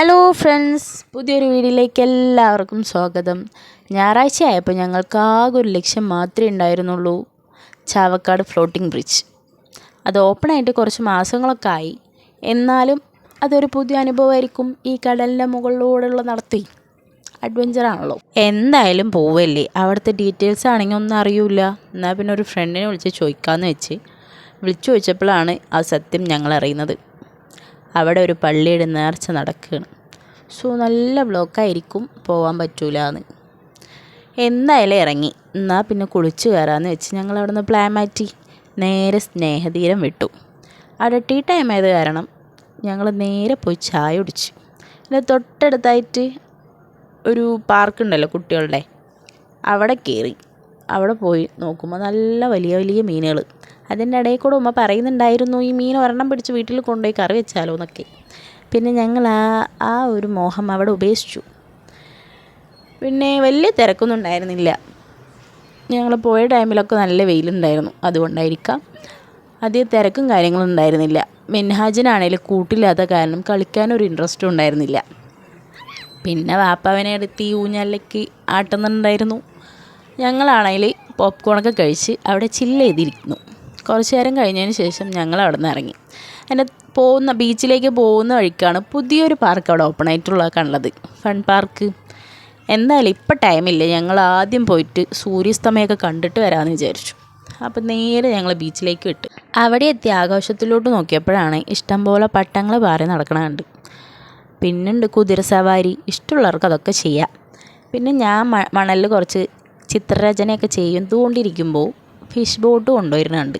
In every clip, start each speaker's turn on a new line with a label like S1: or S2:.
S1: Hello friends പുതിയൊരു വീഡിയോയിലേക്ക് എല്ലാവർക്കും സ്വാഗതം. ഞായറാഴ്ച ആയപ്പോൾ ഞങ്ങൾക്ക് ആകെ ഒരു ലക്ഷ്യം മാത്രമേ ഉണ്ടായിരുന്നുള്ളൂ. ചാവക്കാട് ഫ്ലോട്ടിംഗ് ബ്രിഡ്ജ് അത് ഓപ്പണായിട്ട് കുറച്ച് മാസങ്ങളൊക്കെ ആയി. എന്നാലും അതൊരു പുതിയ അനുഭവമായിരിക്കും ഈ കടലിന്റെ മുകളിലൂടെയുള്ള നടത്തി. അഡ്വഞ്ചറാണല്ലോ എന്തായാലും പോവല്ലേ? അവിടുത്തെ ഡീറ്റെയിൽസ് ആണെങ്കിൽ ഒന്നും അറിയില്ല എന്നാൽ പിന്നെ ഒരു ഫ്രണ്ടിനെ വിളിച്ച് ചോദിക്കാമെന്ന് വെച്ച്. വിളിച്ചു ചോദിച്ചപ്പോഴാണ് ആ സത്യം ഞങ്ങൾ അറിയുന്നത്. അവിടെ ഒരു പള്ളിയുടെ നേർച്ച നടക്കുകയാണ്. സോ നല്ല ബ്ലോക്കായിരിക്കും പോകാൻ പറ്റൂല എന്ന് എന്തായാലും ഇറങ്ങി. എന്നാൽ പിന്നെ കുളിച്ച് കയറാമെന്ന് വെച്ച് ഞങ്ങൾ അവിടെ നിന്ന് പ്ലാൻ മാറ്റി. നേരെ സ്നേഹതീരം വിട്ടു. അവിടെ ടീ ടൈം ആയത് കാരണം ഞങ്ങൾ നേരെ പോയി ചായ കുടിച്ചു. പിന്നെ തൊട്ടടുത്തായിട്ട് ഒരു പാർക്കുണ്ടല്ലോ കുട്ടികളുടെ. അവിടെ കയറി അവിടെ പോയി നോക്കുമ്പോൾ നല്ല വലിയ വലിയ മീനുകൾ അതിന്റെ ഇടയിൽ കൂടെ ഉമ്മ പറയുന്നുണ്ടായിരുന്നു ഈ മീൻ ഒരെണ്ണം പിടിച്ച് വീട്ടിൽ കൊണ്ടുപോയി കറി വെച്ചാലോ എന്നൊക്കെ. പിന്നെ ഞങ്ങൾ ആ ആ ഒരു മോഹം അവിടെ ഉപേക്ഷിച്ചു. പിന്നെ വലിയ തിരക്കൊന്നും ഉണ്ടായിരുന്നില്ല. ഞങ്ങൾ പോയ ടൈമിലൊക്കെ നല്ല വെയിലുണ്ടായിരുന്നു അതുകൊണ്ടായിരിക്കാം. അധികം തിരക്കും കാര്യങ്ങളും ഉണ്ടായിരുന്നില്ല. മിൻഹാജിനാണേലും കൂട്ടില്ലാത്ത കാരണം കളിക്കാനൊരു ഇൻട്രസ്റ്റും ഉണ്ടായിരുന്നില്ല. പിന്നെ വാപ്പാവനെ എടുത്ത് ഈ ഊഞ്ഞാലിലേക്ക് ആട്ടുന്നുണ്ടായിരുന്നു. ഞങ്ങളാണെങ്കിൽ പോപ്കോണൊക്കെ കഴിച്ച് അവിടെ ചില്ല് ചെയ്തിരിക്കുന്നു. കുറച്ച് നേരം കഴിഞ്ഞതിന് ശേഷം ഞങ്ങൾ അവിടെ നിന്ന് ഇറങ്ങി. അതിന്റെ പോകുന്ന ബീച്ചിലേക്ക് പോകുന്ന വഴിക്കാണ് പുതിയൊരു പാർക്ക് അവിടെ ഓപ്പൺ ആയിട്ടുള്ള കണ്ടത്. ഫൺ പാർക്ക് എന്തായാലും ഇപ്പം ടൈമില്ല ഞങ്ങൾ ആദ്യം പോയിട്ട് സൂര്യാസ്തമയമൊക്കെ കണ്ടിട്ട് വരാമെന്ന് വിചാരിച്ചു. അപ്പം നേരെ ഞങ്ങൾ ബീച്ചിലേക്ക് വിട്ടു. അവിടെ എത്തി ആകാശത്തിലോട്ട് നോക്കിയപ്പോഴാണ് ഇഷ്ടംപോലെ പട്ടങ്ങൾ പാറി നടക്കണ കണ്ട്. പിന്നുണ്ട് കുതിര സവാരി. ഇഷ്ടമുള്ളവർക്ക് അതൊക്കെ ചെയ്യാം. പിന്നെ ഞാൻ മണലിൽ കുറച്ച് ചിത്രരചനയൊക്കെ ചെയ്യും. ചെയ്തുകൊണ്ടിരിക്കുമ്പോൾ ഫിഷ് ബോട്ട് കൊണ്ടുവരുന്നുണ്ട്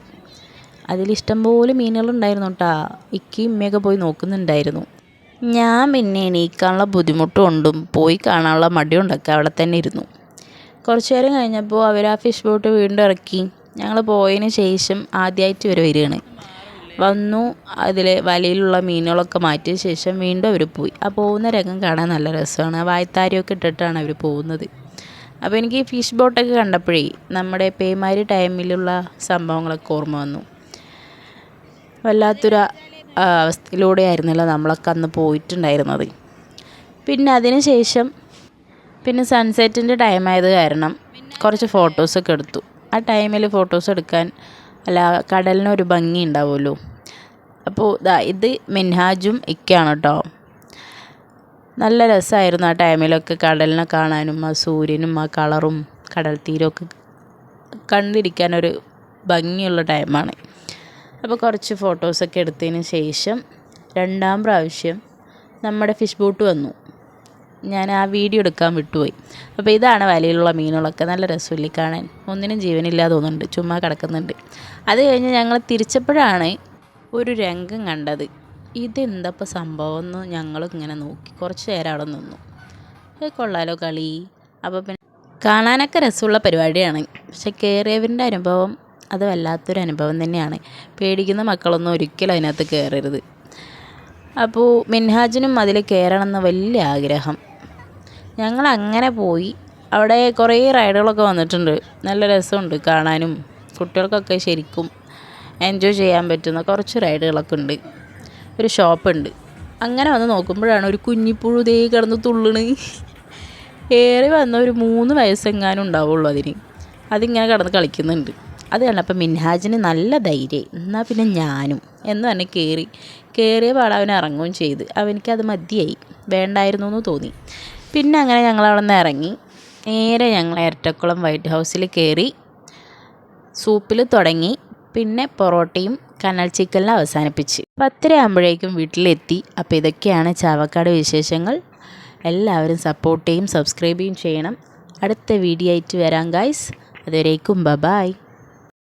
S1: അതിലിഷ്ടംപോലെ മീനുകളുണ്ടായിരുന്നു കേട്ടാ ഇക്കയും ഉമ്മയൊക്കെ പോയി നോക്കുന്നുണ്ടായിരുന്നു. ഞാൻ പിന്നെ എണീക്കാനുള്ള ബുദ്ധിമുട്ട് ഉണ്ടും. പോയി കാണാനുള്ള മടിയുണ്ടൊക്കെ അവിടെ തന്നെ ഇരുന്നു. കുറച്ച് നേരം കഴിഞ്ഞപ്പോൾ അവർ ആ ഫിഷ് ബോട്ട് വീണ്ടും ഇറക്കി. ഞങ്ങൾ പോയതിന് ശേഷം ആദ്യമായിട്ട് ഇവർ വരികയാണ്. വന്നു അതിൽ വലയിലുള്ള മീനുകളൊക്കെ മാറ്റിയ ശേഷം വീണ്ടും അവർ പോയി. ആ പോകുന്ന രംഗം കാണാൻ നല്ല രസമാണ്. ആ വായത്താരിയൊക്കെ ഇട്ടിട്ടാണ് അവർ പോകുന്നത്. അപ്പോൾ എനിക്ക് ഈ ഫിഷ് ബോട്ടൊക്കെ കണ്ടപ്പോഴേ നമ്മുടെ പേമാരി ടൈമിലുള്ള സംഭവങ്ങളൊക്കെ ഓർമ്മ വന്നു. വല്ലാത്തൊരു അവസ്ഥയിലൂടെയായിരുന്നല്ലോ നമ്മളൊക്കെ അന്ന് പോയിട്ടുണ്ടായിരുന്നത്. പിന്നെ അതിന് ശേഷം പിന്നെ സൺസെറ്റിന്റെ ടൈം ആയത് കാരണം കുറച്ച് ഫോട്ടോസൊക്കെ എടുത്തു. ആ ടൈമിൽ ഫോട്ടോസ് എടുക്കാൻ അല്ല കടലിനൊരു ഭംഗി ഉണ്ടാവുമല്ലോ. അപ്പോൾ ഇത് മിൻഹാജും ഇക്കയാണ് കേട്ടോ നല്ല രസമായിരുന്നു ആ ടൈമിലൊക്കെ കടലിനെ കാണാനും ആ സൂര്യനും ആ കളറും കടൽ തീരമൊക്കെ കണ്ടിരിക്കാനൊരു ഭംഗിയുള്ള ടൈമാണ് അപ്പോൾ കുറച്ച് ഫോട്ടോസൊക്കെ എടുത്തതിന് ശേഷം രണ്ടാം പ്രാവശ്യം നമ്മുടെ ഫിഷ് ബോട്ട് വന്നു. ഞാൻ ആ വീഡിയോ എടുക്കാൻ വിട്ടുപോയി. അപ്പോൾ ഇതാണ് വലയിലുള്ള മീനുകളൊക്കെ. നല്ല രസമില്ലേ കാണാൻ. ഒന്നിനും ജീവനില്ലാതെ തോന്നുന്നുണ്ട്. ചുമ്മാ കിടക്കുന്നുണ്ട്. അത് കഴിഞ്ഞ് ഞങ്ങൾ തിരിച്ചപ്പോഴാണ് ഒരു രംഗം കണ്ടത്. ഇതെന്തപ്പോൾ സംഭവം എന്ന് ഞങ്ങൾ ഇങ്ങനെ നോക്കി. കുറച്ച് നേരം അവിടെ നിന്നു. കൊള്ളാലോ കളി. അപ്പോൾ പിന്നെ കാണാനൊക്കെ രസമുള്ള പരിപാടിയാണ്. പക്ഷെ കയറിയവരുടെ അനുഭവം അത് വല്ലാത്തൊരു അനുഭവം തന്നെയാണ്. പേടിക്കുന്ന മക്കളൊന്നും ഒരിക്കലും അതിനകത്ത് കയറരുത് അപ്പോൾ മിൻഹാജിനും അതിൽ കയറണമെന്ന് വലിയ ആഗ്രഹം. ഞങ്ങൾ അങ്ങനെ പോയി. അവിടെ കുറേ റൈഡുകളൊക്കെ വന്നിട്ടുണ്ട്. നല്ല രസമുണ്ട് കാണാനും. കുട്ടികൾക്കൊക്കെ ശരിക്കും എൻജോയ് ചെയ്യാൻ പറ്റുന്ന കുറച്ച് റൈഡുകളൊക്കെ ഉണ്ട്. ഒരു ഷോപ്പുണ്ട്. അങ്ങനെ വന്ന് നോക്കുമ്പോഴാണ് ഒരു കുഞ്ഞിപ്പുഴു ദേ കിടന്ന് തുള്ളണ്. ഏറി വന്ന ഒരു മൂന്ന് വയസ്സെങ്ങാനും ഉണ്ടാവുള്ളൂ അതിന്. അതിങ്ങനെ കിടന്ന് കളിക്കുന്നുണ്ട്. അത് കണ്ടപ്പോൾ മിൻഹാജിന് നല്ല ധൈര്യം എന്നാൽ പിന്നെ ഞാനും. എന്ന് പറഞ്ഞ് കയറി കയറിയ പാടെ അവൻ ഇറങ്ങുകയും ചെയ്ത്. അവനിക്കത് മതിയായി. വേണ്ടായിരുന്നു എന്ന് തോന്നി. പിന്നെ അങ്ങനെ ഞങ്ങൾ അവിടെ നിന്ന് ഇറങ്ങി. നേരെ ഞങ്ങൾ ഇരട്ടക്കുളം വൈറ്റ് ഹൗസിൽ കയറി സൂപ്പിൽ തുടങ്ങി. പിന്നെ പൊറോട്ടയും കനൽ ചിക്കനിൽ അവസാനിപ്പിച്ച്. പത്തര ആകുമ്പോഴേക്കും വീട്ടിലെത്തി. അപ്പോൾ ഇതൊക്കെയാണ് ചാവക്കാട് വിശേഷങ്ങൾ. എല്ലാവരും സപ്പോർട്ട് ചെയ്യും സബ്സ്ക്രൈബ് ചെയ്യും ചെയ്യണം. അടുത്ത വീഡിയോ ആയിട്ട് വരാം ഗായ്സ് അതുവരേക്കും ബബായ് ബായ്